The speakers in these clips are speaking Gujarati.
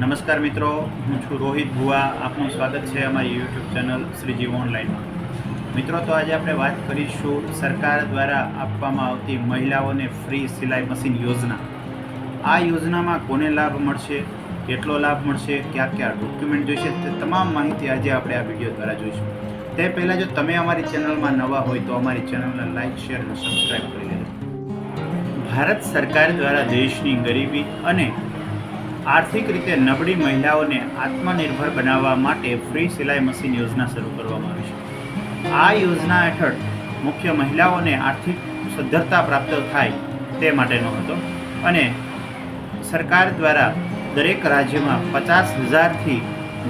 નમસ્કાર મિત્રો, હું છું રોહિત ભુવા. આપનું સ્વાગત છે અમારી યુટ્યુબ ચેનલ શ્રીજી ઓનલાઈનમાં. મિત્રો, તો આજે આપણે વાત કરીશું સરકાર દ્વારા આપવામાં આવતી મહિલાઓને ફ્રી સિલાઈ મશીન યોજના. આ યોજનામાં કોને લાભ મળશે, કેટલો લાભ મળશે ક્યાં ક્યાં ડોક્યુમેન્ટ જોઈશે, તે તમામ માહિતી આજે આપણે આ વીડિયો દ્વારા જોઈશું. તે પહેલાં જો તમે અમારી ચેનલમાં નવા હોય તો અમારી ચેનલને લાઇક શેર અને સબસ્ક્રાઈબ કરી લેજો. ભારત સરકાર દ્વારા દેશની ગરીબી અને આર્થિક રીતે નબળી મહિલાઓને આત્મનિર્ભર બનાવવા માટે ફ્રી સિલાઈ મશીન યોજના શરૂ કરવામાં આવી છે. આ યોજના હેઠળ મુખ્ય મહિલાઓને આર્થિક સદ્ધરતા પ્રાપ્ત થાય તે માટેનો હતો અને સરકાર દ્વારા દરેક રાજ્યમાં પચાસ હજારથી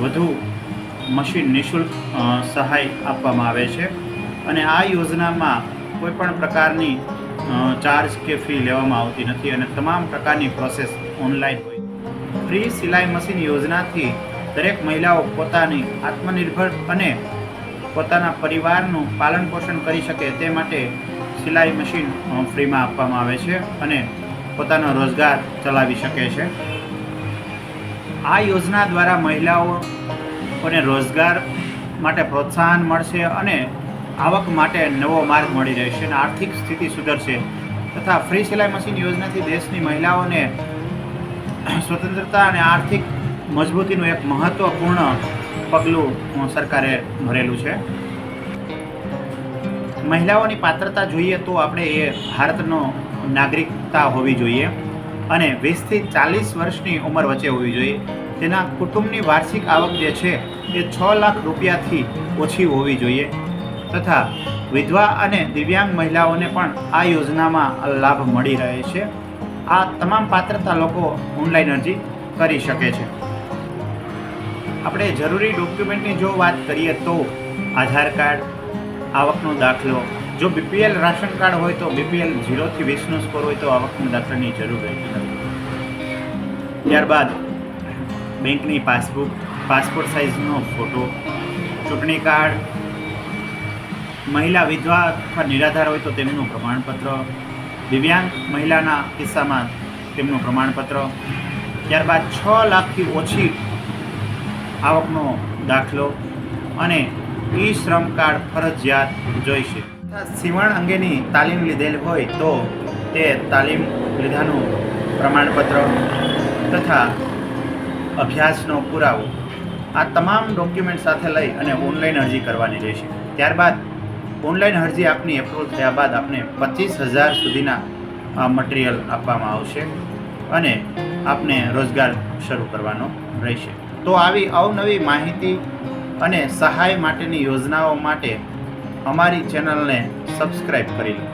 વધુ મશીન નિઃશુલ્ક સહાય આપવામાં આવે છે. અને આ યોજનામાં કોઈ પણ પ્રકારની ચાર્જ કે ફી લેવામાં આવતી નથી અને તમામ પ્રકારની પ્રોસેસ ઓનલાઈન હોય ફ્રી સિલાઈ મશીન યોજનાથી દરેક મહિલાઓ પોતાની આત્મનિર્ભર અને પોતાના પરિવારનું પાલન પોષણ કરી શકે તે માટે સિલાઈ મશીન ફ્રીમાં આપવામાં આવે છે અને પોતાનો રોજગાર ચલાવી શકે છે. આ યોજના દ્વારા મહિલાઓને રોજગાર માટે પ્રોત્સાહન મળશે અને આવક માટે નવો માર્ગ મળી રહેશે અને આર્થિક સ્થિતિ સુધરશે. તથા ફ્રી સિલાઈ મશીન યોજનાથી દેશની મહિલાઓને સ્વતંત્રતા અને આર્થિક મજબૂતીનું એક મહત્વપૂર્ણ પગલું સરકારે ભરેલું છે. મહિલાઓની પાત્રતા જોઈએ તો આપણે એ ભારતનો નાગરિકતા હોવી જોઈએ અને વીસથી ચાલીસ વર્ષની ઉંમર વચ્ચે હોવી જોઈએ. તેના કુટુંબની વાર્ષિક આવક જે છે એ છ લાખ રૂપિયાથી ઓછી હોવી જોઈએ તથા વિધવા અને દિવ્યાંગ મહિલાઓને પણ આ યોજનામાં લાભ મળી રહે છે. આ તમામ પાત્રતા લોકો ઓનલાઈન અરજી કરી શકે છે. આપણે જરૂરી ડોક્યુમેન્ટની જો વાત કરીએ તો આધાર કાર્ડ, આવકનો દાખલો, જો બીપીએલ રાશન કાર્ડ હોય તો બીપીએલ ઝીરોથી વીસનો સ્કોર હોય તો આવકનો દાખલાની જરૂર રહેતી ત્યારબાદ બેંકની પાસબુક, પાસપોર્ટ સાઇઝનો ફોટો ચૂંટણી કાર્ડ, મહિલા વિધવા અથવા નિરાધાર હોય તો તેમનું પ્રમાણપત્ર દિવ્યાંગ મહિલાના કિસ્સામાં તેમનું પ્રમાણપત્ર, ત્યારબાદ છ લાખથી ઓછી આવકનો દાખલો અને ઈ શ્રમ કાર્ડ ફરજિયાત જોઈશે. સીવણ અંગેની તાલીમ લીધેલ હોય તો તે તાલીમ લીધાનું પ્રમાણપત્ર તથા અભ્યાસનો પુરાવો આ તમામ ડોક્યુમેન્ટ સાથે લઈ અને ઓનલાઈન અરજી કરવાની રહેશે. ત્યારબાદ ઓનલાઈન અરજી આપની એપ્રુવ થયા બાદ આપને પચીસ હજાર સુધીના મટીરિયલ આપવામાં આવશે અને આપને રોજગાર શરૂ કરવાનો રહેશે. તો આવી અવનવી માહિતી અને સહાય માટેની યોજનાઓ માટે અમારી ચેનલને સબસ્ક્રાઈબ કરી લો.